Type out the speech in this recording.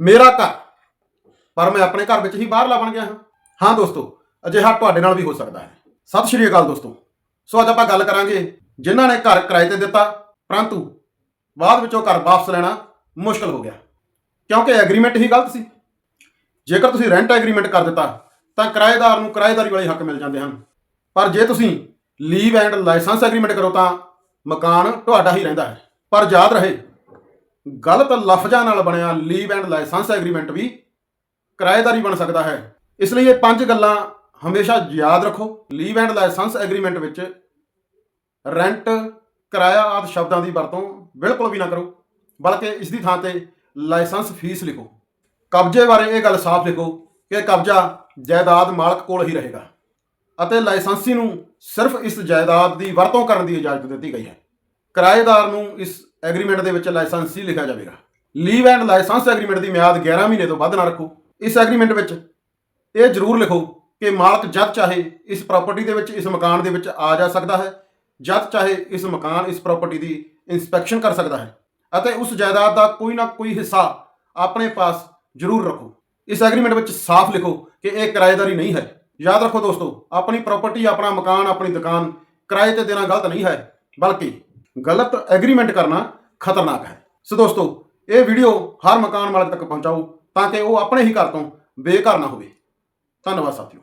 ਮੇਰਾ ਘਰ। ਪਰ ਮੈਂ ਆਪਣੇ ਘਰ ਵਿੱਚ ਹੀ ਬਾਹਰਲਾ ਬਣ ਗਿਆ ਹਾਂ। ਹਾਂ ਦੋਸਤੋ, ਅਜਿਹਾ ਤੁਹਾਡੇ ਨਾਲ ਵੀ ਹੋ ਸਕਦਾ ਹੈ। ਸਤਿ ਸ਼੍ਰੀ ਅਕਾਲ ਦੋਸਤੋ। ਸੋ ਅੱਜ ਆਪਾਂ ਗੱਲ ਕਰਾਂਗੇ ਜਿਨ੍ਹਾਂ ਨੇ ਘਰ ਕਿਰਾਏ ਤੇ ਦਿੱਤਾ, ਪਰੰਤੂ ਬਾਅਦ ਵਿੱਚੋਂ ਘਰ ਵਾਪਸ ਲੈਣਾ ਮੁਸ਼ਕਲ ਹੋ ਗਿਆ। ਕਿਉਂਕਿ ਐਗਰੀਮੈਂਟ ਹੀ ਗਲਤ ਸੀ। ਜੇਕਰ ਤੁਸੀਂ ਰੈਂਟ ਐਗਰੀਮੈਂਟ ਕਰ ਦਿੱਤਾ, ਤਾਂ ਕਿਰਾਏਦਾਰ ਨੂੰ ਕਿਰਾਏਦਾਰੀ ਵਾਲੇ ਹੱਕ ਮਿਲ ਜਾਂਦੇ ਹਨ। ਪਰ ਜੇ ਤੁਸੀਂ ਲੀਵ ਐਂਡ ਲਾਇਸੈਂਸ ਐਗਰੀਮੈਂਟ ਕਰੋ ਤਾਂ ਮਕਾਨ ਤੁਹਾਡਾ ਹੀ ਰਹਿੰਦਾ ਹੈ। ਪਰ ਯਾਦ ਰਹੇ ਗਲਤ ਲਫ਼ਜ਼ਾਂ ਨਾਲ ਬਣਿਆ ਲੀਵ ਐਂਡ ਲਾਇਸੈਂਸ ਐਗਰੀਮੈਂਟ ਵੀ ਕਿਰਾਏਦਾਰੀ ਬਣ ਸਕਦਾ ਹੈ। ਇਸ ਲਈ ਇਹ ਪੰਜ ਗੱਲਾਂ ਹਮੇਸ਼ਾ ਯਾਦ ਰੱਖੋ। ਲੀਵ ਐਂਡ ਲਾਇਸੈਂਸ ਐਗਰੀਮੈਂਟ ਵਿੱਚ ਰੈਂਟ ਕਿਰਾਇਆ ਆਦਿ ਸ਼ਬਦਾਂ ਦੀ ਵਰਤੋਂ ਬਿਲਕੁਲ ਵੀ ਨਾ ਕਰੋ, ਬਲਕਿ ਇਸ ਦੀ ਥਾਂ ਤੇ ਲਾਇਸੈਂਸ ਫੀਸ ਲਿਖੋ। ਕਬਜ਼ੇ ਬਾਰੇ ਇਹ ਗੱਲ ਸਾਫ਼ ਲਿਖੋ ਕਿ ਕਬਜ਼ਾ ਜਾਇਦਾਦ ਮਾਲਕ ਕੋਲ ਹੀ ਰਹੇਗਾ ਅਤੇ ਲਾਇਸੈਂਸੀ ਨੂੰ ਸਿਰਫ ਇਸ ਜਾਇਦਾਦ ਦੀ ਵਰਤੋਂ ਕਰਨ ਦੀ ਇਜਾਜ਼ਤ ਦਿੱਤੀ ਗਈ ਹੈ। ਕਿਰਾਏਦਾਰ ਨੂੰ ਇਸ ਐਗਰੀਮੈਂਟ ਦੇ ਵਿੱਚ ਲਾਇਸੈਂਸ ਹੀ ਲਿਖਿਆ ਜਾਵੇਗਾ। ਲੀਵ ਐਂਡ ਲਾਇਸੈਂਸ ਐਗਰੀਮੈਂਟ ਦੀ ਮਿਆਦ 11 ਮਹੀਨੇ ਤੋਂ ਵੱਧ ਨਾ ਰੱਖੋ। ਇਸ ਐਗਰੀਮੈਂਟ ਵਿੱਚ ਇਹ ਜ਼ਰੂਰ ਲਿਖੋ ਕਿ ਮਾਲਕ ਜਦ ਚਾਹੇ ਇਸ ਪ੍ਰਾਪਰਟੀ ਦੇ ਵਿੱਚ ਇਸ ਮਕਾਨ ਦੇ ਵਿੱਚ ਆ ਜਾ ਸਕਦਾ ਹੈ, ਜਦ ਚਾਹੇ ਇਸ ਮਕਾਨ ਇਸ ਪ੍ਰਾਪਰਟੀ ਦੀ ਇਨਸਪੈਕਸ਼ਨ ਕਰ ਸਕਦਾ ਹੈ ਅਤੇ ਉਸ ਜਾਇਦਾਦ ਦਾ ਕੋਈ ਨਾ ਕੋਈ ਹਿੱਸਾ ਆਪਣੇ ਪਾਸ ਜ਼ਰੂਰ ਰੱਖੋ। ਇਸ ਐਗਰੀਮੈਂਟ ਵਿੱਚ ਸਾਫ਼ ਲਿਖੋ ਕਿ ਇਹ ਕਿਰਾਏਦਾਰੀ ਨਹੀਂ ਹੈ। ਯਾਦ ਰੱਖੋ ਦੋਸਤੋ, ਆਪਣੀ ਪ੍ਰਾਪਰਟੀ ਆਪਣਾ ਮਕਾਨ, ਆਪਣੀ ਦੁਕਾਨ ਕਿਰਾਏ ਤੇ ਦੇਣਾ ਗਲਤ ਨਹੀਂ ਹੈ, ਬਲਕਿ ਗਲਤ ਐਗਰੀਮੈਂਟ ਕਰਨਾ ਖਤਰਨਾਕ ਹੈ। ਸੋ ਦੋਸਤੋ, ਇਹ ਵੀਡੀਓ ਹਰ ਮਕਾਨ ਮਾਲਕ ਤੱਕ ਪਹੁੰਚਾਓ ਤਾਂ ਕਿ ਉਹ ਆਪਣੇ ਹੀ ਘਰ ਤੋਂ ਬੇਘਰ ਨਾ ਹੋਵੇ। ਧੰਨਵਾਦ ਸਾਥੀਓ।